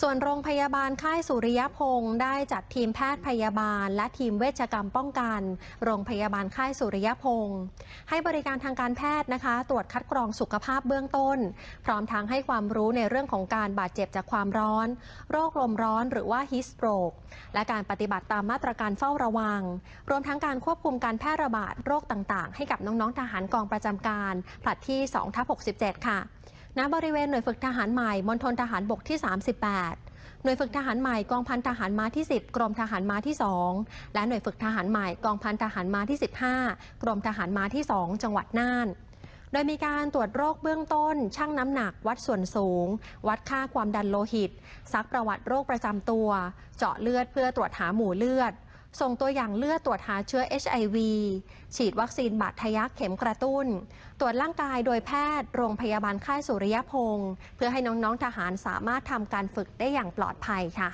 ส่วนโรงพยาบาลค่ายสุริยพงศ์ได้จัดทีมแพทย์พยาบาล และทีมเวชกรรมป้องกัน โรงพยาบาลค่ายสุริยพงศ์ให้บริการทางการแพทย์นะคะ ตรวจคัดกรองสุขภาพเบื้องต้น พร้อมทั้งให้ความรู้ในเรื่องของการบาดเจ็บจากความร้อน โรคลมร้อนหรือว่าฮิสโตรกและการปฏิบัติตามมาตรการเฝ้าระวัง รวมทั้งการควบคุมการแพร่ระบาดโรคต่างๆ ให้กับน้องๆทหารกองประจำการผลัดที่2ทับ67 ค่ะ ณบริเวณหน่วยฝึกทหารใหม่มณฑลทหารบกที่ 38 หน่วยฝึกทหารใหม่กองพันทหารม้าที่ 10 กรมทหารม้าที่ 2 และหน่วยฝึกทหารใหม่กองพันทหารม้าที่ 15 กรมทหารม้าที่ 2 จังหวัดน่านโดยมีการตรวจโรคเบื้องต้น ชั่งน้ำหนัก วัดส่วนสูง วัดค่าความดันโลหิต ซักประวัติโรคประจำตัว เจาะเลือดเพื่อตรวจหาหมู่เลือด ส่งตัวอย่างเลือดตรวจหาเชื้อ HIV ฉีดวัคซีนบาดทะยักเข็มกระตุ้น ตรวจร่างกายโดยแพทย์ โรงพยาบาลค่ายสุริยพงศ์เพื่อให้น้องๆทหารสามารถทำการฝึกได้อย่างปลอดภัยค่ะ